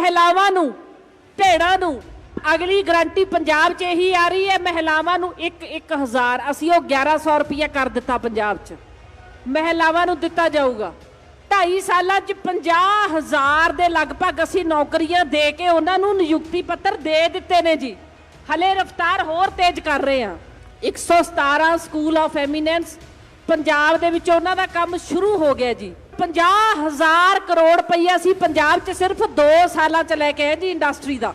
ਮਹਿਲਾਵਾਂ ਨੂੰ ਭੇੜਾਂ ਨੂੰ, ਅਗਲੀ ਗਰੰਟੀ ਪੰਜਾਬ 'ਚ ਇਹੀ ਆ ਰਹੀ ਹੈ, ਮਹਿਲਾਵਾਂ ਨੂੰ 1 1000 ਅਸੀਂ ਉਹ 1100 ਰੁਪਇਆ ਕਰ ਦਿੱਤਾ ਪੰਜਾਬ 'ਚ। ਮਹਿਲਾਵਾਂ ਨੂੰ ਦਿੱਤਾ ਜਾਊਗਾ। 2.5 ਸਾਲਾਂ 'ਚ 50000 ਦੇ ਲਗਭਗ ਅਸੀਂ ਨੌਕਰੀਆਂ ਦੇ ਕੇ ਉਹਨਾਂ ਨੂੰ ਨਿਯੁਕਤੀ ਪੱਤਰ ਦੇ ਦਿੱਤੇ ਨੇ ਜੀ। ਹਲੇ ਰਫਤਾਰ ਹੋਰ ਤੇਜ਼ ਕਰ ਰਹੇ ਹਾਂ। 117 ਸਕੂਲ ਆਫ ਐਮੀਨੈਂਸ ਪੰਜਾਬ ਦੇ ਵਿੱਚ ਉਹਨਾਂ ਦਾ ਕੰਮ ਸ਼ੁਰੂ ਹੋ ਗਿਆ ਜੀ। 50000 ਕਰੋੜ ਰੁਪਈਆ ਸੀ। ਪੰਜਾਬ 'ਚ ਸਿਰਫ 2 ਸਾਲਾਂ 'ਚ ਲੈ ਕੇ ਆਏ ਜੀ ਇੰਡਸਟਰੀ ਦਾ।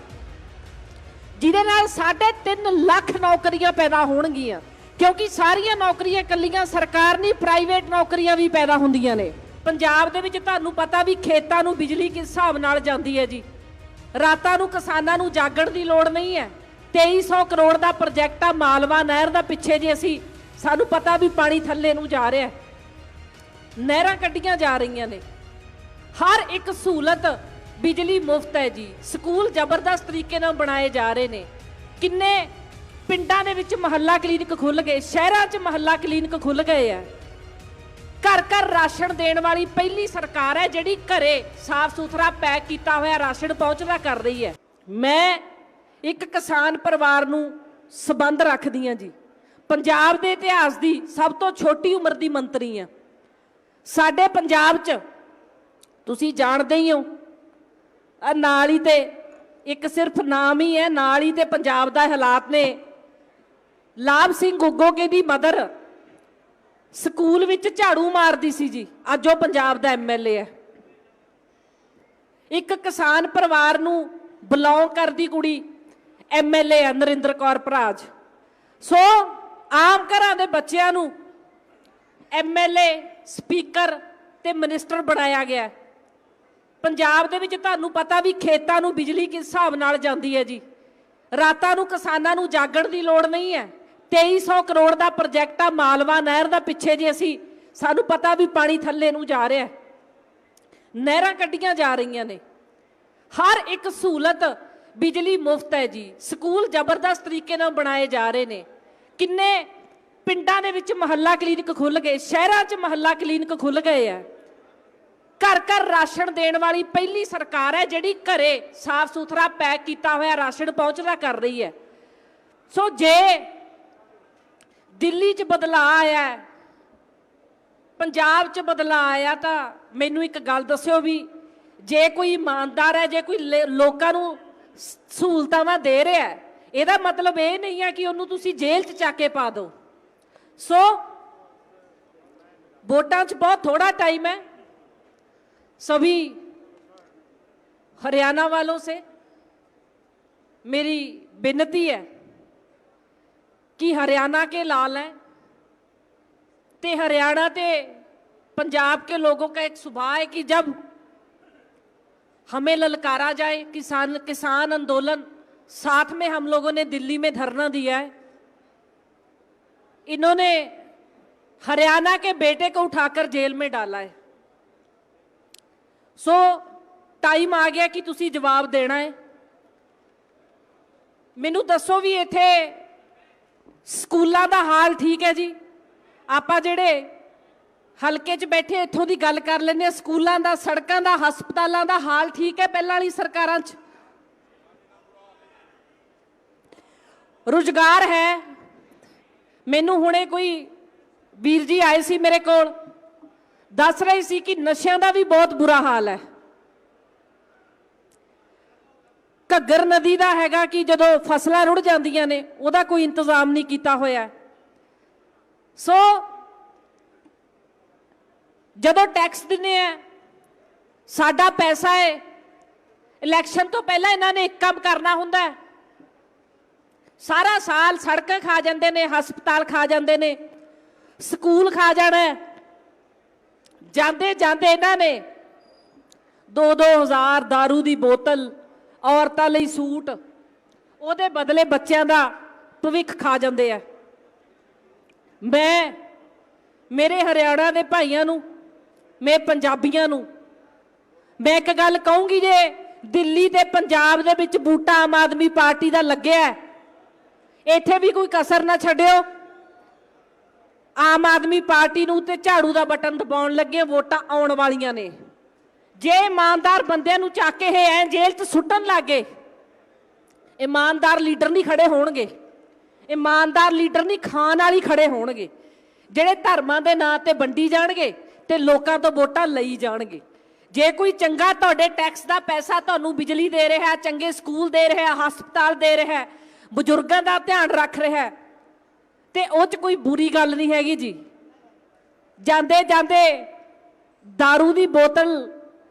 ਜਿਹਦੇ ਨਾਲ 3.5 ਲੱਖ ਨੌਕਰੀਆਂ ਪੈਦਾ ਹੋਣਗੀਆਂ। ਕਿਉਂਕਿ ਸਾਰੀਆਂ ਨੌਕਰੀਆਂ ਇਕੱਲੀਆਂ ਸਰਕਾਰ ਨਹੀਂ ਪ੍ਰਾਈਵੇਟ ਨੌਕਰੀਆਂ ਵੀ ਪੈਦਾ ਹੁੰਦੀਆਂ ਨੇ। ਪੰਜਾਬ ਦੇ ਵਿੱਚ ਤੁਹਾਨੂੰ ਪਤਾ ਵੀ ਖੇਤਾਂ ਨੂੰ ਬਿਜਲੀ ਕਿਸ ਹਿਸਾਬ ਨਾਲ ਜਾਂਦੀ ਹੈ ਜੀ। ਰਾਤਾਂ ਨੂੰ ਕਿਸਾਨਾਂ ਨੂੰ ਜਾਗਣ ਦੀ ਲੋੜ ਨਹੀਂ ਹੈ। 2300 ਕਰੋੜ ਦਾ ਪ੍ਰੋਜੈਕਟ ਆ, ਮਾਲਵਾ ਨਹਿਰ ਦਾ ਪਿੱਛੇ ਜੇ ਅਸੀਂ, ਸਾਨੂੰ ਪਤਾ ਵੀ ਪਾਣੀ ਥੱਲੇ ਨੂੰ ਜਾ ਰਿਹਾ ਹੈ। ਨਹਿਰਾਂ ਕੱਢੀਆਂ ਜਾ ਰਹੀਆਂ ਨੇ। ਹਰ ਇੱਕ ਸਹੂਲਤ ਬਿਜਲੀ ਮੁਫਤ ਹੈ ਜੀ। ਸਕੂਲ ਜ਼ਬਰਦਸਤ ਤਰੀਕੇ ਨਾਲ ਬਣਾਏ ਜਾ ਰਹੇ ਨੇ। ਕਿੰਨੇ ਪਿੰਡਾਂ ਦੇ ਵਿੱਚ ਮਹੱਲਾ ਕਲੀਨਿਕ ਖੁੱਲ ਗਏ, ਸ਼ਹਿਰਾਂ 'ਚ ਮਹੱਲਾ ਕਲੀਨਿਕ ਖੁੱਲ ਗਏ ਆ। ਘਰ ਘਰ ਰਾਸ਼ਨ ਦੇਣ ਵਾਲੀ ਪਹਿਲੀ ਸਰਕਾਰ ਹੈ ਜਿਹੜੀ ਘਰੇ ਸਾਫ਼ ਸੁਥਰਾ ਪੈਕ ਕੀਤਾ ਹੋਇਆ ਰਾਸ਼ਨ ਪਹੁੰਚਦਾ ਕਰ ਰਹੀ ਹੈ। ਮੈਂ ਇੱਕ ਕਿਸਾਨ ਪਰਿਵਾਰ ਨੂੰ ਸਬੰਧ ਰੱਖਦੀ ਹਾਂ ਜੀ। ਪੰਜਾਬ ਦੇ ਇਤਿਹਾਸ ਦੀ ਸਭ ਤੋਂ ਛੋਟੀ ਉਮਰ ਦੀ ਮੰਤਰੀ ਹਾਂ। ਸਾਡੇ ਪੰਜਾਬ 'ਚ ਤੁਸੀਂ ਜਾਣਦੇ ਹੀ ਹੋ ਆ ਨਾਲ ਹੀ ਤੇ ਇੱਕ ਸਿਰਫ ਨਾਮ ਹੀ ਹੈ, ਨਾਲ ਹੀ ਤੇ ਪੰਜਾਬ ਦਾ ਹਾਲਾਤ ਨੇ। ਲਾਭ ਸਿੰਘ ਗੁੱਗੋਕੇ ਦੀ ਮਦਰ ਸਕੂਲ ਵਿੱਚ ਝਾੜੂ ਮਾਰਦੀ ਸੀ ਜੀ, ਅੱਜ ਉਹ ਪੰਜਾਬ ਦਾ ਐਮਐਲਏ ਹੈ। ਇੱਕ ਕਿਸਾਨ ਪਰਿਵਾਰ ਨੂੰ ਬਿਲੋਂਗ ਕਰਦੀ ਕੁੜੀ ਐਮਐਲਏ ਹੈ, ਨਰਿੰਦਰ ਕੌਰ ਭਰਾਜ। ਸੋ ਆਮ ਘਰਾਂ ਦੇ ਬੱਚਿਆਂ ਨੂੰ ਐਮਐਲਏ ਸਪੀਕਰ ਤੇ ਮਿਨਿਸਟਰ ਬਣਾਇਆ ਗਿਆ ਪੰਜਾਬ ਦੇ ਵਿੱਚ ਤੁਹਾਨੂੰ ਪਤਾ ਵੀ ਖੇਤਾਂ ਨੂੰ ਬਿਜਲੀ ਕਿਸ ਹਿਸਾਬ ਨਾਲ ਜਾਂਦੀ ਹੈ ਜੀ। ਰਾਤਾਂ ਨੂੰ ਕਿਸਾਨਾਂ ਨੂੰ ਜਾਗਣ ਦੀ ਲੋੜ ਨਹੀਂ ਹੈ। 2300 ਕਰੋੜ ਦਾ ਪ੍ਰੋਜੈਕਟ ਆ ਮਾਲਵਾ ਨਹਿਰ ਦਾ ਪਿੱਛੇ ਜੇ ਅਸੀਂ, ਸਾਨੂੰ ਪਤਾ ਵੀ ਪਾਣੀ ਥੱਲੇ ਨੂੰ ਜਾ ਰਿਹਾ ਨਹਿਰਾਂ ਕੱਢੀਆਂ ਜਾ ਰਹੀਆਂ ਨੇ। ਹਰ ਇੱਕ ਸਹੂਲਤ ਬਿਜਲੀ ਮੁਫਤ ਹੈ ਜੀ। ਸਕੂਲ ਜ਼ਬਰਦਸਤ ਤਰੀਕੇ ਨਾਲ ਬਣਾਏ ਜਾ ਰਹੇ ਨੇ। ਕਿੰਨੇ ਪਿੰਡਾਂ ਦੇ ਵਿੱਚ ਮਹੱਲਾ ਕਲੀਨਿਕ ਖੁੱਲ ਗਏ, ਸ਼ਹਿਰਾਂ 'ਚ ਮਹੱਲਾ ਕਲੀਨਿਕ ਖੁੱਲ ਗਏ ਆ। ਘਰ ਘਰ ਰਾਸ਼ਨ ਦੇਣ ਵਾਲੀ ਪਹਿਲੀ ਸਰਕਾਰ ਹੈ ਜਿਹੜੀ ਘਰੇ ਸਾਫ਼ ਸੁਥਰਾ ਪੈਕ ਕੀਤਾ ਹੋਇਆ ਰਾਸ਼ਨ ਪਹੁੰਚਦਾ ਕਰ ਰਹੀ ਹੈ। ਸੋ ਜੇ ਦਿੱਲੀ 'ਚ ਬਦਲਾਅ ਆਇਆ, ਪੰਜਾਬ 'ਚ ਬਦਲਾਅ ਆਇਆ ਤਾਂ ਮੈਨੂੰ ਇੱਕ ਗੱਲ ਦੱਸਿਓ ਵੀ ਜੇ ਕੋਈ ਇਮਾਨਦਾਰ ਹੈ, ਜੇ ਕੋਈ ਲੇ- ਲੋਕਾਂ ਨੂੰ ਸ- ਸਹੂਲਤਾਂ ਦੇ ਰਿਹਾ ਇਹਦਾ ਮਤਲਬ ਇਹ ਨਹੀਂ ਹੈ ਕਿ ਉਹਨੂੰ ਤੁਸੀਂ ਜੇਲ੍ਹ 'ਚ ਚੱਕ ਕੇ ਪਾ ਦਿਓ। ਸੋ वोटा च बहुत थोड़ा टाइम है। सभी हरियाणा वालों से मेरी बेनती है कि हरियाणा के लाल हैं, ते हरियाणा ते पंजाब के लोगों का एक सुभाव है कि जब हमें ललकारा जाए, किसान किसान आंदोलन, साथ में हम लोगों ने दिल्ली में धरना दिया है। इन्होंने हरियाणा के बेटे को उठाकर जेल में डाला है ਸੋ ਟਾਈਮ ਆ ਗਿਆ ਕਿ ਤੁਸੀਂ ਜਵਾਬ ਦੇਣਾ ਹੈ ਮੈਨੂੰ ਦੱਸੋ ਵੀ ਇੱਥੇ ਸਕੂਲਾਂ ਦਾ ਹਾਲ ਠੀਕ ਹੈ ਜੀ ਆਪਾਂ ਜਿਹੜੇ ਹਲਕੇ 'ਚ ਬੈਠੇ ਇੱਥੋਂ ਦੀ ਗੱਲ ਕਰ ਲੈਂਦੇ ਹਾਂ ਸਕੂਲਾਂ ਦਾ ਸੜਕਾਂ ਦਾ ਹਸਪਤਾਲਾਂ ਦਾ ਹਾਲ ਠੀਕ ਹੈ ਪਹਿਲਾਂ ਵਾਲੀ ਸਰਕਾਰਾਂ 'ਚ ਰੁਜ਼ਗਾਰ ਹੈ ਮੈਨੂੰ ਹੁਣੇ ਕੋਈ ਵੀਰ ਜੀ ਆਏ ਸੀ ਮੇਰੇ ਕੋਲ। ਦੱਸ ਰਹੇ ਸੀ ਕਿ ਨਸ਼ਿਆਂ ਦਾ ਵੀ ਬਹੁਤ ਬੁਰਾ ਹਾਲ ਹੈ। ਘੱਗਰ ਨਦੀ ਦਾ ਹੈਗਾ ਕਿ ਜਦੋਂ ਫਸਲਾਂ ਰੁੜ ਜਾਂਦੀਆਂ ਨੇ, ਉਹਦਾ ਕੋਈ ਇੰਤਜ਼ਾਮ ਨਹੀਂ ਕੀਤਾ ਹੋਇਆ। ਸੋ ਜਦੋਂ ਟੈਕਸ ਦਿੰਨੇ ਆ, ਸਾਡਾ ਪੈਸਾ ਹੈ, ਇਲੈਕਸ਼ਨ ਤੋਂ ਪਹਿਲਾਂ ਇਹਨਾਂ ਨੇ ਇੱਕ ਕੰਮ ਕਰਨਾ ਹੁੰਦਾ ਹੈ। ਸਾਰਾ ਸਾਲ ਸੜਕਾਂ ਖਾ ਜਾਂਦੇ ਨੇ, ਹਸਪਤਾਲ ਖਾ ਜਾਂਦੇ ਨੇ, ਸਕੂਲ ਖਾ ਜਾਣਾ ਜਾਂਦੇ ਜਾਂਦੇ ਇਹਨਾਂ ਨੇ 2-2000 दारू ਦੀ ਬੋਤਲ, ਔਰਤਾਂ ਲਈ ਸੂਟ, ਉਹਦੇ ਬਦਲੇ ਬੱਚਿਆਂ ਦਾ ਭਵਿੱਖ ਖਾ ਜਾਂਦੇ ਆ। ਮੈਂ, ਮੇਰੇ ਹਰਿਆਣਾ ਦੇ ਭਾਈਆਂ ਨੂੰ, ਮੈਂ ਪੰਜਾਬੀਆਂ ਨੂੰ, ਮੈਂ ਇੱਕ ਗੱਲ ਕਹੂੰਗੀ ਜੇ ਦਿੱਲੀ ਤੇ ਪੰਜਾਬ ਦੇ ਵਿੱਚ ਬੂਟਾ ਆਮ ਆਦਮੀ ਪਾਰਟੀ ਦਾ ਲੱਗਿਆ ਇੱਥੇ ਵੀ ਕੋਈ ਕਸਰ ਨਾ ਛੱਡਿਓ। ਆਮ ਆਦਮੀ ਪਾਰਟੀ ਨੂੰ ਤੇ ਝਾੜੂ ਦਾ ਬਟਨ ਦਬਾਉਣ ਲੱਗੇ ਵੋਟਾਂ ਆਉਣ ਵਾਲੀਆਂ ਨੇ। ਜੇ ਇਮਾਨਦਾਰ ਬੰਦਿਆਂ ਨੂੰ ਚੱਕ ਕੇ ਇਹ ਐ ਜੇਲ੍ਹ 'ਚ ਸੁੱਟਣ ਲੱਗੇ, ਇਮਾਨਦਾਰ ਲੀਡਰ ਨਹੀਂ ਖੜੇ ਹੋਣਗੇ। ਇਮਾਨਦਾਰ ਲੀਡਰ ਨਹੀਂ ਖਾਣ ਵਾਲੀ ਖੜੇ ਹੋਣਗੇ। ਜਿਹੜੇ ਧਰਮਾਂ ਦੇ ਨਾਂ ਤੇ ਵੰਡੀ ਜਾਣਗੇ ਤੇ ਲੋਕਾਂ ਤੋਂ ਵੋਟਾਂ ਲਈ ਜਾਣਗੇ। ਜੇ ਕੋਈ ਚੰਗਾ ਤੁਹਾਡੇ ਟੈਕਸ ਦਾ ਪੈਸਾ ਤੁਹਾਨੂੰ ਬਿਜਲੀ ਦੇ ਰਿਹਾ, ਚੰਗੇ ਸਕੂਲ ਦੇ ਰਿਹਾ, ਹਸਪਤਾਲ ਦੇ ਰਿਹਾ ਬਜ਼ੁਰਗਾਂ ਦਾ ਧਿਆਨ ਰੱਖ ਰਿਹਾ ਹੈ, ਤੇ ਉਹ 'ਚ ਕੋਈ ਬੁਰੀ ਗੱਲ ਨਹੀਂ ਹੈਗੀ ਜੀ। ਜਾਂਦੇ ਜਾਂਦੇ दारू ਦੀ ਬੋਤਲ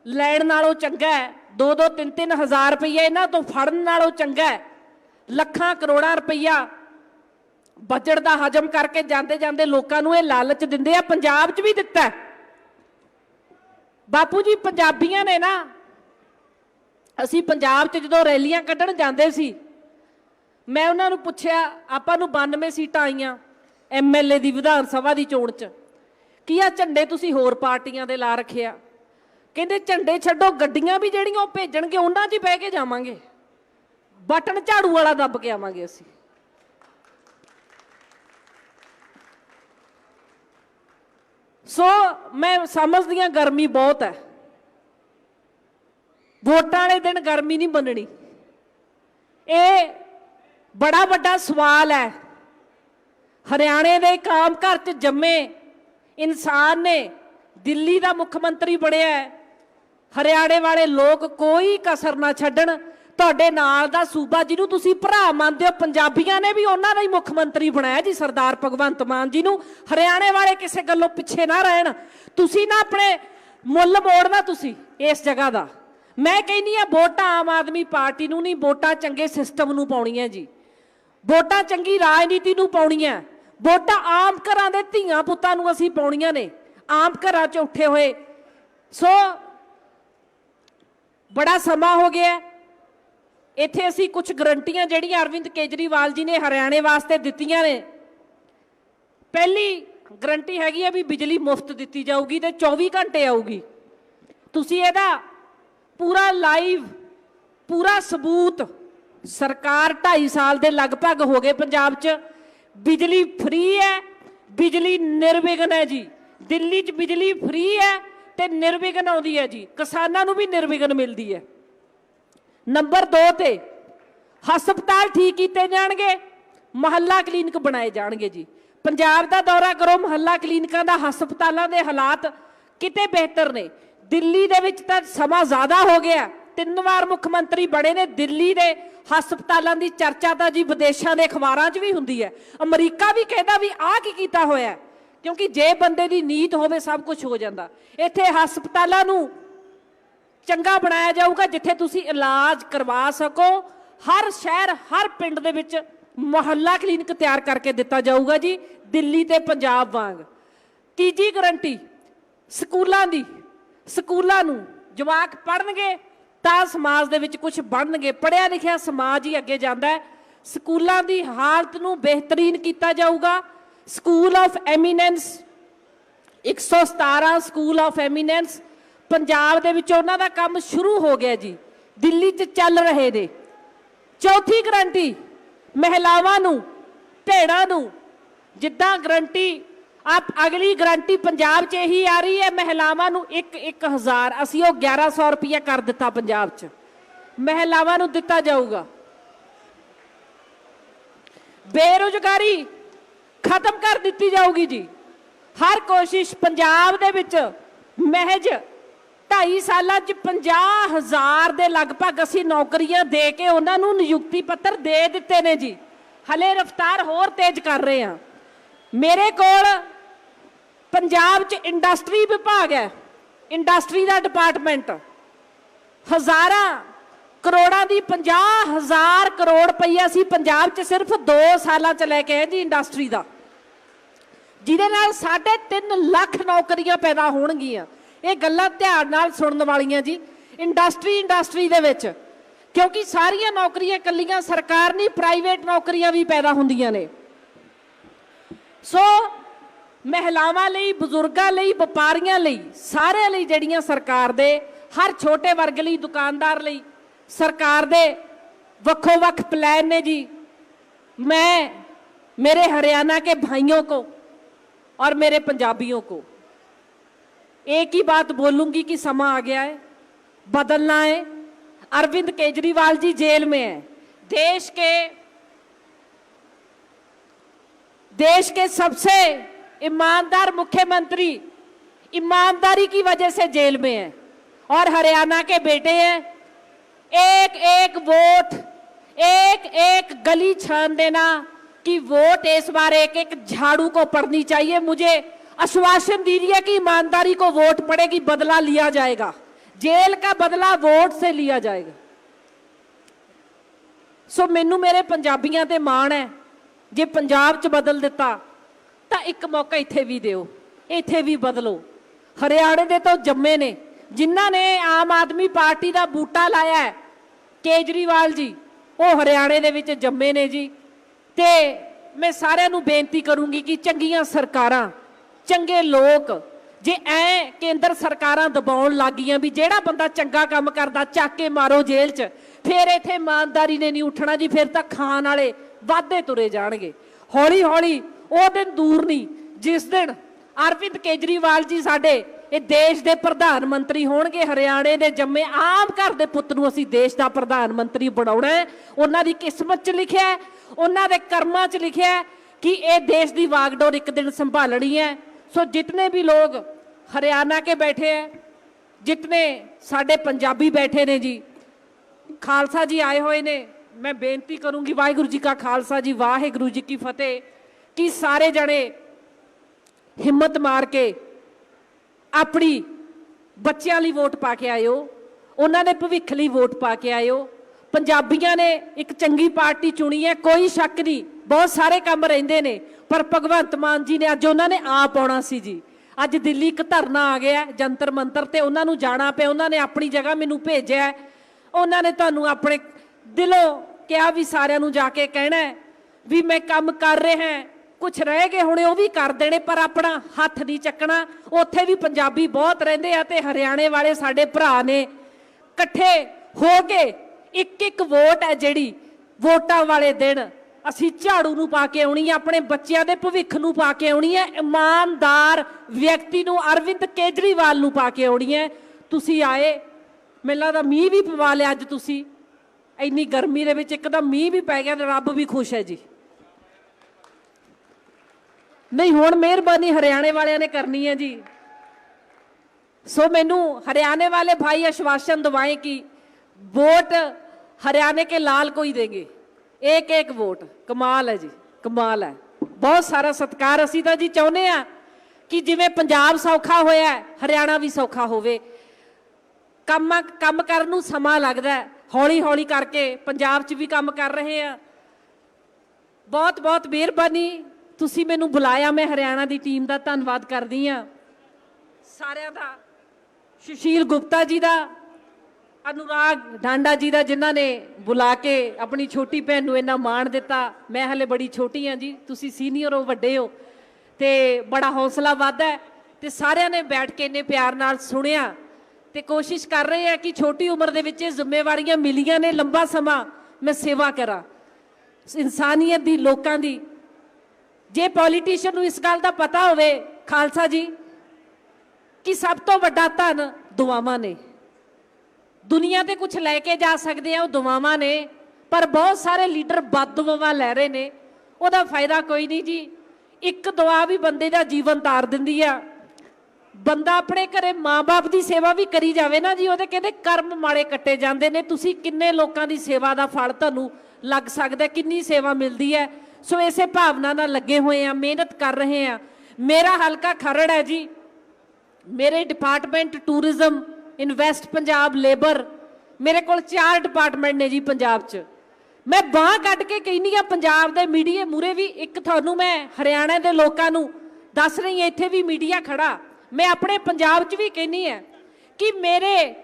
ਲੈਣ ਨਾਲੋਂ ਚੰਗਾ ਹੈ। 2-2 3-3 ਹਜ਼ਾਰ ਰੁਪਈਆ ਇਹਨਾਂ ਤੋਂ ਫੜਨ ਨਾਲੋਂ ਚੰਗਾ ਹੈ। ਲੱਖਾਂ ਕਰੋੜਾਂ ਰੁਪਈਆ ਬਜਟ ਦਾ ਹਜਮ ਕਰਕੇ ਜਾਂਦੇ ਜਾਂਦੇ ਲੋਕਾਂ ਨੂੰ ਇਹ ਲਾਲਚ ਦਿੰਦੇ ਆ। ਪੰਜਾਬ 'ਚ ਵੀ ਦਿੱਤਾ ਬਾਪੂ ਜੀ ਪੰਜਾਬੀਆਂ ਨੇ ਨਾ ਅਸੀਂ ਪੰਜਾਬ 'ਚ ਜਦੋਂ ਰੈਲੀਆਂ ਕੱਢਣ ਜਾਂਦੇ ਸੀ ਮੈਂ ਉਹਨਾਂ ਨੂੰ ਪੁੱਛਿਆ, ਆਪਾਂ ਨੂੰ 92 ਸੀਟਾਂ ਆਈਆਂ ਐਮਐਲਏ ਦੀ, ਵਿਧਾਨ ਸਭਾ ਦੀ ਚੋਣ 'ਚ। ਕੀ ਆ ਝੰਡੇ ਤੁਸੀਂ ਹੋਰ ਪਾਰਟੀਆਂ ਦੇ ਲਾ ਰੱਖਿਆ ਕਹਿੰਦੇ, ਝੰਡੇ ਛੱਡੋ, ਗੱਡੀਆਂ ਵੀ ਜਿਹੜੀਆਂ ਉਹ ਭੇਜਣਗੇ, ਉਹਨਾਂ 'ਚ ਹੀ ਬਹਿ ਕੇ ਜਾਵਾਂਗੇ। ਬਟਨ ਝਾੜੂ ਵਾਲਾ ਦੱਬ ਕੇ ਆਵਾਂਗੇ ਅਸੀਂ। ਸੋ, ਮੈਂ ਸਮਝਦੀ ਹਾਂ ਗਰਮੀ ਬਹੁਤ ਹੈ। ਵੋਟਾਂ ਵਾਲੇ ਦਿਨ ਗਰਮੀ ਨਹੀਂ ਮੰਨਣੀ ਇਹ ਬੜਾ ਵੱਡਾ ਸਵਾਲ ਹੈ। ਹਰਿਆਣੇ ਦੇ ਇੱਕ ਘਰ 'ਚ ਜੰਮੇ ਇਨਸਾਨ ਨੇ ਦਿੱਲੀ ਦਾ ਮੁੱਖ ਮੰਤਰੀ ਬਣਿਆ ਹਰਿਆਣੇ ਵਾਲੇ ਲੋਕ ਕੋਈ ਕਸਰ ਨਾ ਛੱਡਣ। ਤੁਹਾਡੇ ਨਾਲ ਦਾ ਸੂਬਾ ਜਿਹਨੂੰ ਤੁਸੀਂ ਭਰਾ ਮੰਨਦੇ ਹੋ, ਪੰਜਾਬੀਆਂ ਨੇ ਵੀ ਉਹਨਾਂ ਦਾ ਹੀ ਮੁੱਖ ਮੰਤਰੀ ਬਣਾਇਆ ਜੀ, ਸਰਦਾਰ ਭਗਵੰਤ ਮਾਨ ਜੀ ਨੂੰ। ਹਰਿਆਣੇ ਵਾਲੇ ਕਿਸੇ ਗੱਲੋਂ ਪਿੱਛੇ ਨਾ ਰਹਿਣ। ਤੁਸੀਂ ਨਾ ਆਪਣੇ ਮੁੱਲ ਮੋੜਨਾ ਤੁਸੀਂ ਇਸ ਜਗ੍ਹਾ ਦਾ। ਮੈਂ ਕਹਿੰਨੀ ਆ ਵੋਟਾਂ ਆਮ ਆਦਮੀ ਪਾਰਟੀ ਨੂੰ ਨਹੀਂ, ਵੋਟਾਂ ਚੰਗੇ ਸਿਸਟਮ ਨੂੰ ਪਾਉਣੀਆਂ ਜੀ। ਵੋਟਾਂ ਚੰਗੀ ਰਾਜਨੀਤੀ ਨੂੰ ਪਾਉਣੀਆਂ ਵੋਟਾਂ ਆਮ ਘਰਾਂ ਦੇ ਧੀਆਂ ਪੁੱਤਾਂ ਨੂੰ ਅਸੀਂ ਪਾਉਣੀਆਂ ਨੇ। ਆਮ ਘਰਾਂ 'ਚ ਉੱਠੇ ਹੋਏ। ਸੋ ਬੜਾ ਸਮਾਂ ਹੋ ਗਿਆ ਇੱਥੇ ਅਸੀਂ ਕੁਝ ਗਰੰਟੀਆਂ ਜਿਹੜੀਆਂ ਅਰਵਿੰਦ ਕੇਜਰੀਵਾਲ ਜੀ ਨੇ ਹਰਿਆਣੇ ਵਾਸਤੇ ਦਿੱਤੀਆਂ ਨੇ। ਪਹਿਲੀ ਗਰੰਟੀ ਹੈਗੀ ਹੈ ਵੀ ਬਿਜਲੀ ਮੁਫਤ ਦਿੱਤੀ ਜਾਊਗੀ ਤੇ 24 ਘੰਟੇ ਆਊਗੀ। ਤੁਸੀਂ ਇਹਦਾ ਪੂਰਾ ਲਾਈਵ ਪੂਰਾ ਸਬੂਤ ਸਰਕਾਰ 2.5 ਸਾਲ ਦੇ ਲਗਭਗ ਹੋ ਗਏ ਪੰਜਾਬ 'ਚ। ਬਿਜਲੀ ਫ੍ਰੀ ਹੈ, ਬਿਜਲੀ ਨਿਰਵਿਘਨ ਹੈ ਜੀ। ਦਿੱਲੀ 'ਚ ਬਿਜਲੀ ਫ੍ਰੀ ਹੈ ਤੇ ਨਿਰਵਿਘਨ ਆਉਂਦੀ ਹੈ ਜੀ। ਕਿਸਾਨਾਂ ਨੂੰ ਵੀ ਨਿਰਵਿਘਨ ਮਿਲਦੀ ਹੈ। ਨੰਬਰ 2 ਤੇ, ਹਸਪਤਾਲ ਠੀਕ ਕੀਤੇ ਜਾਣਗੇ, ਮਹੱਲਾ ਕਲੀਨਿਕ ਬਣਾਏ ਜਾਣਗੇ ਜੀ। ਪੰਜਾਬ ਦਾ ਦੌਰਾ ਕਰੋ, ਮਹੱਲਾ ਕਲੀਨਿਕਾਂ ਦਾ ਹਸਪਤਾਲਾਂ ਦੇ ਹਾਲਾਤ ਕਿਤੇ ਬਿਹਤਰ ਨੇ। ਦਿੱਲੀ ਦੇ ਵਿੱਚ ਤਾਂ ਸਮਾਂ ਜ਼ਿਆਦਾ ਹੋ ਗਿਆ। ਤਿੰਨ ਵਾਰ ਮੁੱਖ ਮੰਤਰੀ ਬਣੇ ਨੇ ਦਿੱਲੀ ਦੇ ਹਸਪਤਾਲਾਂ ਦੀ ਚਰਚਾ ਤਾਂ ਜੀ ਵਿਦੇਸ਼ਾਂ ਦੇ ਅਖਬਾਰਾਂ 'ਚ ਵੀ ਹੁੰਦੀ ਹੈ। ਅਮਰੀਕਾ ਵੀ ਕਹਿੰਦਾ ਵੀ ਆਹ ਕੀ ਕੀਤਾ ਹੋਇਆ ਕਿਉਂਕਿ ਜੇ ਬੰਦੇ ਦੀ ਨੀਤ ਹੋਵੇ ਸਭ ਕੁਝ ਹੋ ਜਾਂਦਾ। ਇੱਥੇ ਹਸਪਤਾਲਾਂ ਨੂੰ ਚੰਗਾ ਬਣਾਇਆ ਜਾਊਗਾ ਜਿੱਥੇ ਤੁਸੀਂ ਇਲਾਜ ਕਰਵਾ ਸਕੋ। ਹਰ ਸ਼ਹਿਰ, ਹਰ ਪਿੰਡ ਦੇ ਵਿੱਚ ਮੁਹੱਲਾ ਕਲੀਨਿਕ ਤਿਆਰ ਕਰਕੇ ਦਿੱਤਾ ਜਾਊਗਾ ਜੀ, ਦਿੱਲੀ ਤੇ ਪੰਜਾਬ ਵਾਂਗ। ਤੀਜੀ ਗਰੰਟੀ? ਸਕੂਲਾਂ ਦੀ, ਸਕੂਲਾਂ ਨੂੰ ਜਵਾਕ ਪੜਨਗੇ ਤਾਂ ਸਮਾਜ ਦੇ ਵਿੱਚ ਕੁਝ ਬਣਨਗੇ। ਪੜਿਆ ਲਿਖਿਆ ਸਮਾਜ ਹੀ ਅੱਗੇ ਜਾਂਦਾ ਹੈ। ਸਕੂਲਾਂ ਦੀ ਹਾਲਤ ਨੂੰ ਬਿਹਤਰੀਨ ਕੀਤਾ ਜਾਊਗਾ। School of eminence 117 school of eminence Punjab ਦੇ ਵਿੱਚ ਉਹਨਾਂ ਦਾ ਕੰਮ ਸ਼ੁਰੂ ਹੋ ਗਿਆ ਜੀ। ਦਿੱਲੀ 'ਚ ਚੱਲ ਰਹੇ ਨੇ। ਚੌਥੀ ਗਰੰਟੀ, ਮਹਿਲਾਵਾਂ ਨੂੰ, ਭੈਣਾਂ ਨੂੰ, ਜਿੱਦਾਂ ਗਰੰਟੀ ਆਪ ਅਗਲੀ ਗਰੰਟੀ ਪੰਜਾਬ 'ਚ ਇਹੀ ਆ ਰਹੀ ਹੈ, ਮਹਿਲਾਵਾਂ ਨੂੰ 1 1000 ਅਸੀਂ ਉਹ 1100 ਰੁਪਇਆ ਕਰ ਦਿੱਤਾ ਪੰਜਾਬ 'ਚ। ਮਹਿਲਾਵਾਂ ਨੂੰ ਦਿੱਤਾ ਜਾਊਗਾ। ਬੇਰੁਜ਼ਗਾਰੀ ਖਤਮ ਕਰ ਦਿੱਤੀ ਜਾਊਗੀ ਜੀ। ਹਰ ਕੋਸ਼ਿਸ਼ ਪੰਜਾਬ ਦੇ ਵਿੱਚ ਮਹਿਜ 2.5 ਸਾਲਾਂ 'ਚ 50000 ਦੇ ਲਗਭਗ ਅਸੀਂ ਨੌਕਰੀਆਂ ਦੇ ਕੇ ਉਹਨਾਂ ਨੂੰ ਨਿਯੁਕਤੀ ਪੱਤਰ ਦੇ ਦਿੱਤੇ ਨੇ ਜੀ। ਹਲੇ ਰਫਤਾਰ ਹੋਰ ਤੇਜ਼ ਕਰ ਰਹੇ ਹਾਂ। ਮੇਰੇ ਕੋਲ ਪੰਜਾਬ 'ਚ ਇੰਡਸਟਰੀ ਵਿਭਾਗ ਹੈ। ਇੰਡਸਟਰੀ ਦਾ ਡਿਪਾਰਟਮੈਂਟ ਹਜ਼ਾਰਾਂ ਕਰੋੜਾਂ ਦੀ 50000 ਕਰੋੜ ਰੁਪਈਆ ਸੀ ਪੰਜਾਬ 'ਚ ਸਿਰਫ 2 ਸਾਲਾਂ 'ਚ ਲੈ ਕੇ ਆਏ ਜੀ ਇੰਡਸਟਰੀ ਦਾ। ਜਿਹਦੇ ਨਾਲ 3.5 ਲੱਖ ਨੌਕਰੀਆਂ ਪੈਦਾ ਹੋਣਗੀਆਂ। ਇਹ ਗੱਲਾਂ ਧਿਆਨ ਨਾਲ ਸੁਣਨ ਵਾਲੀਆਂ ਜੀ। ਇੰਡਸਟਰੀ ਇੰਡਸਟਰੀ ਦੇ ਵਿੱਚ। ਕਿਉਂਕਿ ਸਾਰੀਆਂ ਨੌਕਰੀਆਂ ਕੱਲੀਆਂ ਸਰਕਾਰ ਨਹੀਂ ਪ੍ਰਾਈਵੇਟ ਨੌਕਰੀਆਂ ਵੀ ਪੈਦਾ ਹੁੰਦੀਆਂ ਨੇ। ਸੋ ਮਹਿਲਾਵਾਂ ਲਈ ਬਜ਼ੁਰਗਾਂ ਲਈ ਵਪਾਰੀਆਂ ਲਈ ਸਾਰਿਆਂ ਲਈ ਜਿਹੜੀਆਂ ਸਰਕਾਰ ਦੇ ਹਰ ਛੋਟੇ ਵਰਗ ਲਈ ਦੁਕਾਨਦਾਰ ਲਈ ਸਰਕਾਰ ਦੇ ਵੱਖੋ ਵੱਖ ਪਲਾਨ ਨੇ ਜੀ ਮੈਂ मेरे हरियाणा के भाइयों को और मेरे पंजाबियों को एक ही बात बोलूंगी कि समा आ गया है बदलना है अरविंद केजरीवाल जी जेल में है देश के देश के सबसे ईमानदार मुख्यमंत्री ईमानदारी की वजह से जेल में है और हरियाणा के बेटे हैं एक एक वोट एक एक गली छान देना कि वोट इस बार एक एक झाड़ू को पड़नी चाहिए मुझे आश्वासन दीजिए कि ईमानदारी को वोट पड़ेगी बदला लिया जाएगा जेल का बदला वोट से लिया जाएगा ਸੋ ਮੈਨੂੰ ਮੇਰੇ ਪੰਜਾਬੀਆਂ ਤੇ ਮਾਣ ਹੈ ਜੇ ਪੰਜਾਬ 'ਚ ਬਦਲ ਦਿੱਤਾ ਤਾਂ ਇੱਕ ਮੌਕਾ ਇੱਥੇ ਵੀ ਦਿਓ, ਇੱਥੇ ਵੀ ਬਦਲੋ। ਹਰਿਆਣੇ ਦੇ ਤੋਂ ਜੰਮੇ ਨੇ, ਜਿਨ੍ਹਾਂ ਨੇ ਆਮ ਆਦਮੀ ਪਾਰਟੀ ਦਾ ਬੂਟਾ ਲਾਇਆ ਹੈ। ਕੇਜਰੀਵਾਲ ਜੀ, ਉਹ ਹਰਿਆਣੇ ਦੇ ਵਿੱਚ ਜੰਮੇ ਨੇ ਜੀ। ਤੇ ਮੈਂ ਸਾਰਿਆਂ ਨੂੰ ਬੇਨਤੀ ਕਰੂੰਗੀ ਕਿ ਚੰਗੀਆਂ ਸਰਕਾਰਾਂ, ਚੰਗੇ ਲੋਕ, ਜੇ ਐ ਕੇਂਦਰ ਸਰਕਾਰਾਂ ਦਬਾਉਣ ਲੱਗੀਆਂ ਵੀ ਜਿਹੜਾ ਬੰਦਾ ਚੰਗਾ ਕੰਮ ਕਰਦਾ, ਚੱਕ ਕੇ ਮਾਰੋ ਜੇਲ੍ਹ 'ਚ, ਫਿਰ ਇੱਥੇ ਇਮਾਨਦਾਰੀ ਨੇ ਨਹੀਂ ਉੱਠਣਾ ਜੀ, ਫਿਰ ਤਾਂ ਖਾਣ ਵਾਲੇ ਵਾਧੇ ਤੁਰੇ ਜਾਣਗੇ। ਹੌਲੀ ਹੌਲੀ ਉਹ ਦਿਨ ਦੂਰ ਨਹੀਂ, ਜਿਸ ਦਿਨ ਅਰਵਿੰਦ ਕੇਜਰੀਵਾਲ ਜੀ ਸਾਡੇ ਇਹ ਦੇਸ਼ ਦੇ ਪ੍ਰਧਾਨ ਮੰਤਰੀ ਹੋਣਗੇ, ਹਰਿਆਣੇ ਦੇ ਜੰਮੇ ਆਮ ਘਰ ਦੇ ਪੁੱਤ ਨੂੰ ਅਸੀਂ ਦੇਸ਼ ਦਾ ਪ੍ਰਧਾਨ ਮੰਤਰੀ ਬਣਾਉਣਾ ਹੈ। ਉਹਨਾਂ ਦੀ ਕਿਸਮਤ 'ਚ ਲਿਖਿਆ ਹੈ, ਉਹਨਾਂ ਦੇ ਕਰਮਾਂ 'ਚ ਲਿਖਿਆ ਹੈ ਕਿ ਇਹ ਦੇਸ਼ ਦੀ ਵਾਗਡੋਰ ਇੱਕ ਦਿਨ ਸੰਭਾਲਣੀ ਹੈ। ਸੋ ਜਿਤਨੇ ਵੀ ਲੋਕ ਹਰਿਆਣਾ ਕੇ ਬੈਠੇ ਹੈ, ਜਿਤਨੇ ਸਾਡੇ ਪੰਜਾਬੀ ਬੈਠੇ ਨੇ ਜੀ, ਖਾਲਸਾ ਜੀ ਆਏ ਹੋਏ ਨੇ, ਮੈਂ ਬੇਨਤੀ ਕਰੂੰਗੀ ਵਾਹਿਗੁਰੂ ਜੀ ਕਾ ਖਾਲਸਾ ਜੀ, ਵਾਹਿਗੁਰੂ ਜੀ ਕੀ ਫਤਿਹ। ਕਿ ਸਾਰੇ ਜਣੇ ਹਿੰਮਤ ਮਾਰ ਕੇ ਆਪਣੀ ਬੱਚਿਆਂ ਲਈ ਵੋਟ ਪਾ ਕੇ ਆਇਓ, ਉਹਨਾਂ ਦੇ ਭਵਿੱਖ ਲਈ ਵੋਟ ਪਾ ਕੇ ਆਇਓ। ਪੰਜਾਬੀਆਂ ਨੇ ਇੱਕ ਚੰਗੀ ਪਾਰਟੀ ਚੁਣੀ ਹੈ, ਕੋਈ ਸ਼ੱਕ ਨਹੀਂ, ਬਹੁਤ ਸਾਰੇ ਕੰਮ ਰਹਿੰਦੇ ਨੇ, ਪਰ ਭਗਵੰਤ ਮਾਨ ਜੀ ਨੇ ਅੱਜ ਉਹਨਾਂ ਨੇ ਆਪ ਆਉਣਾ ਸੀ ਜੀ। ਅੱਜ ਦਿੱਲੀ ਇੱਕ ਧਰਨਾ ਆ ਗਿਆ, ਜੰਤਰ ਮੰਤਰ ਤੇ ਉਹਨਾਂ ਨੂੰ ਜਾਣਾ ਪਿਆ, ਉਹਨਾਂ ਨੇ ਆਪਣੀ ਜਗ੍ਹਾ ਮੈਨੂੰ ਭੇਜਿਆ ਉਹਨਾਂ ਨੇ ਤੁਹਾਨੂੰ ਆਪਣੇ ਦਿਲੋਂ ਕਿਹਾ ਵੀ ਸਾਰਿਆਂ ਨੂੰ ਜਾ ਕੇ ਕਹਿਣਾ ਵੀ ਮੈਂ ਕੰਮ ਕਰ ਰਿਹਾ ਕੁਝ ਰਹਿ ਗਏ ਹੋਣੇ, ਉਹ ਵੀ ਕਰ ਦੇਣੇ, ਪਰ ਆਪਣਾ ਹੱਥ ਨਹੀਂ ਚੱਕਣਾ। ਉੱਥੇ ਵੀ ਪੰਜਾਬੀ ਬਹੁਤ ਰਹਿੰਦੇ ਆ ਤੇ ਹਰਿਆਣੇ ਵਾਲੇ ਸਾਡੇ ਭਰਾ ਨੇ। ਇਕੱਠੇ ਹੋ ਕੇ ਇੱਕ ਇੱਕ ਵੋਟ ਹੈ ਜਿਹੜੀ ਵੋਟਾਂ ਵਾਲੇ ਦਿਨ ਅਸੀਂ ਝਾੜੂ ਨੂੰ ਪਾ ਕੇ ਆਉਣੀ ਹੈ ਆਪਣੇ ਬੱਚਿਆਂ ਦੇ ਭਵਿੱਖ ਨੂੰ ਪਾ ਕੇ ਆਉਣੀ ਹੈ ਇਮਾਨਦਾਰ ਵਿਅਕਤੀ ਨੂੰ ਅਰਵਿੰਦ ਕੇਜਰੀਵਾਲ ਨੂੰ ਪਾ ਕੇ ਆਉਣੀ ਹੈ ਤੁਸੀਂ ਆਏ ਮੈਨੂੰ ਲੱਗਦਾ ਮੀਂਹ ਵੀ ਪਵਾ ਲਿਆ ਅੱਜ ਤੁਸੀਂ। ਇੰਨੀ ਗਰਮੀ ਦੇ ਵਿੱਚ ਇੱਕਦਮ ਮੀਂਹ ਵੀ ਪੈ ਗਿਆ ਤੇ ਰੱਬ ਵੀ ਖੁਸ਼ ਹੈ ਜੀ। ਨਹੀਂ ਹੁਣ ਮਿਹਰਬਾਨੀ ਹਰਿਆਣੇ ਵਾਲਿਆਂ ਨੇ ਕਰਨੀ ਹੈ ਜੀ सो मैनू हरियाणा वाले भाई आश्वासन दवाएं कि वोट हरियाणा के लाल को ही देंगे एक एक वोट कमाल है जी कमाल है ਬਹੁਤ ਸਾਰਾ ਸਤਿਕਾਰ ਅਸੀਂ ਤਾਂ ਜੀ ਚਾਹੁੰਦੇ ਆ ਕਿ ਜਿਵੇਂ ਪੰਜਾਬ ਸੌਖਾ ਹੋਇਆ ਹੈ, ਹਰਿਆਣਾ ਵੀ ਸੌਖਾ ਹੋਵੇ ਕੰਮ ਕੰਮ ਕਰਨ ਨੂੰ ਸਮਾਂ ਲੱਗਦਾ ਹੈ ਹੌਲੀ ਹੌਲੀ ਕਰਕੇ ਪੰਜਾਬ 'ਚ ਵੀ ਕੰਮ ਕਰ ਰਹੇ ਆ ਬਹੁਤ ਬਹੁਤ ਮਿਹਰਬਾਨੀ ਤੁਸੀਂ ਮੈਨੂੰ ਬੁਲਾਇਆ, ਮੈਂ ਹਰਿਆਣਾ ਦੀ ਟੀਮ ਦਾ ਧੰਨਵਾਦ ਕਰਦੀ ਆ ਸਾਰਿਆਂ ਦਾ, ਸੁਸ਼ੀਲ ਗੁਪਤਾ ਜੀ ਦਾ, ਅਨੁਰਾਗ ਢਾਂਡਾ ਜੀ ਦਾ, ਜਿਨ੍ਹਾਂ ਨੇ ਬੁਲਾ ਕੇ ਆਪਣੀ ਛੋਟੀ ਭੈਣ ਨੂੰ ਇੰਨਾ ਮਾਣ ਦਿੱਤਾ। ਮੈਂ ਹਲੇ ਬੜੀ ਛੋਟੀ ਹਾਂ ਜੀ, ਤੁਸੀਂ ਸੀਨੀਅਰ ਹੋ, ਵੱਡੇ ਹੋ, ਤੇ ਬੜਾ ਹੌਸਲਾ ਵੱਧਦਾ ਹੈ। ਤੇ ਸਾਰਿਆਂ ਨੇ ਬੈਠ ਕੇ ਇੰਨੇ ਪਿਆਰ ਨਾਲ ਸੁਣਿਆ। ਤੇ ਕੋਸ਼ਿਸ਼ ਕਰ ਰਹੇ ਆ ਕਿ ਛੋਟੀ ਉਮਰ ਦੇ ਵਿੱਚ ਇਹ ਜ਼ਿੰਮੇਵਾਰੀਆਂ ਮਿਲੀਆਂ ਨੇ ਲੰਬਾ ਸਮਾਂ ਮੈਂ ਸੇਵਾ ਕਰਾਂ। ਇਨਸਾਨੀਅਤ ਦੀ, ਲੋਕਾਂ ਦੀ ਜੇ ਪੋਲੀਟੀਸ਼ੀਅਨ ਨੂੰ ਇਸ ਗੱਲ ਦਾ ਪਤਾ ਹੋਵੇ, ਖਾਲਸਾ ਜੀ, ਕਿ ਸਭ ਤੋਂ ਵੱਡਾ ਧਨ ਦੁਆਵਾਂ ਨੇ। ਦੁਨੀਆ ਤੇ ਕੁਝ ਲੈ ਕੇ ਜਾ ਸਕਦੇ ਆ, ਉਹ ਦੁਆਵਾਂ ਨੇ, ਪਰ ਬਹੁਤ ਸਾਰੇ ਲੀਡਰ ਬਦਦੁਆਵਾਂ ਲੈ ਰਹੇ ਨੇ। ਉਹਦਾ ਫਾਇਦਾ ਕੋਈ ਨਹੀਂ ਜੀ। ਇੱਕ ਦੁਆ ਵੀ ਬੰਦੇ ਦਾ ਜੀਵਨ ਤਾਰ ਦਿੰਦੀ ਆ। ਬੰਦਾ ਆਪਣੇ ਘਰੇ ਮਾਂ-ਬਾਪ ਦੀ ਸੇਵਾ ਵੀ ਕਰੀ ਜਾਵੇ ਨਾ ਜੀ, ਉਹਦੇ ਕਹਿੰਦੇ ਕਰਮ ਮਾੜੇ ਕੱਟੇ ਜਾਂਦੇ ਨੇ। ਤੁਸੀਂ ਕਿੰਨੇ ਲੋਕਾਂ ਦੀ ਸੇਵਾ ਦਾ ਫਲ ਤੁਹਾਨੂੰ ਲੱਗ ਸਕਦਾ, ਕਿੰਨੀ ਸੇਵਾ ਮਿਲਦੀ ਹੈ। ਸੋ ਇਸੇ ਭਾਵਨਾ ਨਾਲ ਲੱਗੇ ਹੋਏ ਆ, ਮਿਹਨਤ ਕਰ ਰਹੇ ਆ। ਮੇਰਾ ਹਲਕਾ ਖਰੜ ਹੈ ਜੀ। ਮੇਰੇ department tourism invest Punjab labour ਮੇਰੇ ਕੋਲ ਚਾਰ ਡਿਪਾਰਟਮੈਂਟ ਨੇ ਜੀ ਪੰਜਾਬ 'ਚ। ਮੈਂ ਬਾਹ ਕੱਢ ਕੇ ਕਹਿੰਦੀ ਆ, ਪੰਜਾਬ ਦੇ ਮੀਡੀਆ ਮੂਰੇ ਵੀ ਇੱਕ ਤੁਹਾਨੂੰ ਮੈਂ ਹਰਿਆਣਾ ਦੇ ਲੋਕਾਂ ਨੂੰ ਦੱਸ ਰਹੀ ਹਾਂ, ਇੱਥੇ ਵੀ ਮੀਡੀਆ ਖੜਾ। ਮੈਂ ਆਪਣੇ ਪੰਜਾਬ 'ਚ ਵੀ ਕਹਿੰਦੀ ਆ ਕਿ ਮੇਰੇ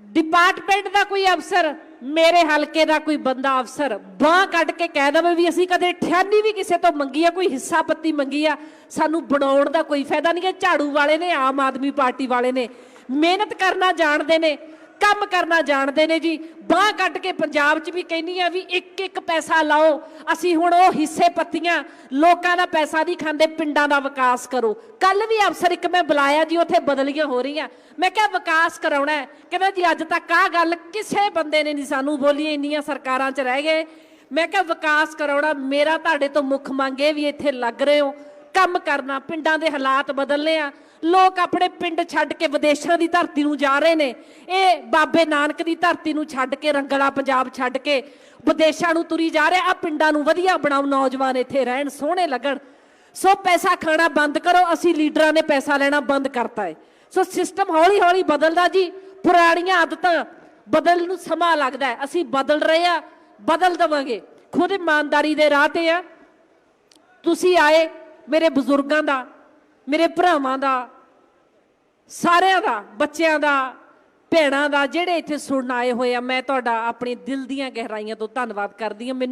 ਡਿਪਾਰਟਮੈਂਟ ਦਾ ਕੋਈ ਅਫਸਰ ਮੇਰੇ ਹਲਕੇ ਦਾ ਕੋਈ ਬੰਦਾ ਅਫਸਰ ਬਾਹ ਕੱਢ ਕੇ ਕਹਿ ਦਵੇ ਵੀ ਅਸੀਂ ਕਦੇ ਠਿਆਨੀ ਵੀ ਕਿਸੇ ਤੋਂ ਮੰਗੀ ਆ, ਕੋਈ ਹਿੱਸਾ ਪੱਤੀ ਮੰਗੀ ਆ, ਸਾਨੂੰ ਬਣਾਉਣ ਦਾ ਕੋਈ ਫਾਇਦਾ ਨਹੀਂ ਹੈ। ਝਾੜੂ ਵਾਲੇ ਨੇ, ਆਮ ਆਦਮੀ ਪਾਰਟੀ ਵਾਲੇ ਨੇ। ਮਿਹਨਤ ਕਰਨਾ ਜਾਣਦੇ ਨੇ। ਕੰਮ ਕਰਨਾ ਜਾਣਦੇ ਨੇ ਜੀ। ਬਾਹ ਕੱਢ ਕੇ ਪੰਜਾਬ 'ਚ ਵੀ ਕਹਿੰਦੀ ਆ ਵੀ ਇੱਕ ਇੱਕ ਪੈਸਾ ਲਾਓ। ਅਸੀਂ ਹੁਣ ਉਹ ਹਿੱਸੇ ਪੱਤੀਆਂ ਲੋਕਾਂ ਦਾ ਪੈਸਾ ਨਹੀਂ ਖਾਂਦੇ, ਪਿੰਡਾਂ ਦਾ ਵਿਕਾਸ ਕਰੋ। ਕੱਲ ਵੀ ਅਫਸਰ ਇੱਕ ਮੈਂ ਬੁਲਾਇਆ ਜੀ, ਉੱਥੇ ਬਦਲੀਆਂ ਹੋ ਰਹੀਆਂ। ਮੈਂ ਕਿਹਾ ਵਿਕਾਸ ਕਰਾਉਣਾ ਹੈ। ਕਹਿੰਦਾ ਜੀ, ਅੱਜ ਤੱਕ ਆਹ ਗੱਲ ਕਿਸੇ ਬੰਦੇ ਨੇ ਨਹੀਂ ਸਾਨੂੰ ਬੋਲੀ, ਇੰਨੀਆਂ ਸਰਕਾਰਾਂ 'ਚ ਰਹਿ ਗਏ। ਮੈਂ ਕਿਹਾ ਵਿਕਾਸ ਕਰਾਉਣਾ, ਮੇਰਾ ਤੁਹਾਡੇ ਤੋਂ ਮੁੱਖ ਮੰਗ ਇਹ ਵੀ ਇੱਥੇ ਲੱਗ ਰਹੇ ਹੋ। ਕੰਮ ਕਰਨਾ, ਪਿੰਡਾਂ ਦੇ ਹਾਲਾਤ ਬਦਲਨੇ ਆ। ਲੋਕ ਆਪਣੇ ਪਿੰਡ ਛੱਡ ਕੇ ਵਿਦੇਸ਼ਾਂ ਦੀ ਧਰਤੀ ਨੂੰ ਜਾ ਰਹੇ ਨੇ। ਇਹ ਬਾਬੇ ਨਾਨਕ ਦੀ ਧਰਤੀ ਨੂੰ ਛੱਡ ਕੇ, ਰੰਗਲਾ ਪੰਜਾਬ ਛੱਡ ਕੇ ਵਿਦੇਸ਼ਾਂ ਨੂੰ ਤੁਰੀ ਜਾ ਰਹੇ। ਆ ਪਿੰਡਾਂ ਨੂੰ ਵਧੀਆ ਬਣਾਓ ਨੌਜਵਾਨ ਇੱਥੇ ਰਹਿਣ, ਸੋਹਣੇ ਲੱਗਣ। ਸੋ ਪੈਸਾ ਖਾਣਾ ਬੰਦ ਕਰੋ, ਅਸੀਂ ਲੀਡਰਾਂ ਨੇ ਪੈਸਾ ਲੈਣਾ ਬੰਦ ਕਰਤਾ ਹੈ ਸੋ ਸਿਸਟਮ ਹੌਲੀ ਹੌਲੀ ਬਦਲਦਾ ਜੀ। ਪੁਰਾਣੀਆਂ ਆਦਤਾਂ ਬਦਲਣ ਨੂੰ ਸਮਾਂ ਲੱਗਦਾ ਹੈ ਅਸੀਂ ਬਦਲ ਰਹੇ ਆ, ਬਦਲ ਦਵਾਂਗੇ। ਖੁਦ ਇਮਾਨਦਾਰੀ ਦੇ ਰਾਹ ਤੇ ਆ। ਤੁਸੀਂ ਆਏ ਮੇਰੇ ਬਜ਼ੁਰਗਾਂ ਦਾ ਮੇਰੇ ਭਰਾਵਾਂ ਦਾ, ਸਾਰਿਆਂ ਦਾ, ਬੱਚਿਆਂ ਦਾ, ਭੈਣਾਂ ਦਾ, ਜਿਹੜੇ ਇੱਥੇ ਸੁਣਨ ਆਏ ਹੋਏ ਆ, ਮੈਂ ਤੁਹਾਡਾ ਆਪਣੇ ਦਿਲ ਦੀਆਂ ਗਹਿਰਾਈਆਂ ਤੋਂ ਧੰਨਵਾਦ ਕਰਦੀ ਹਾਂ। ਮੈਨੂੰ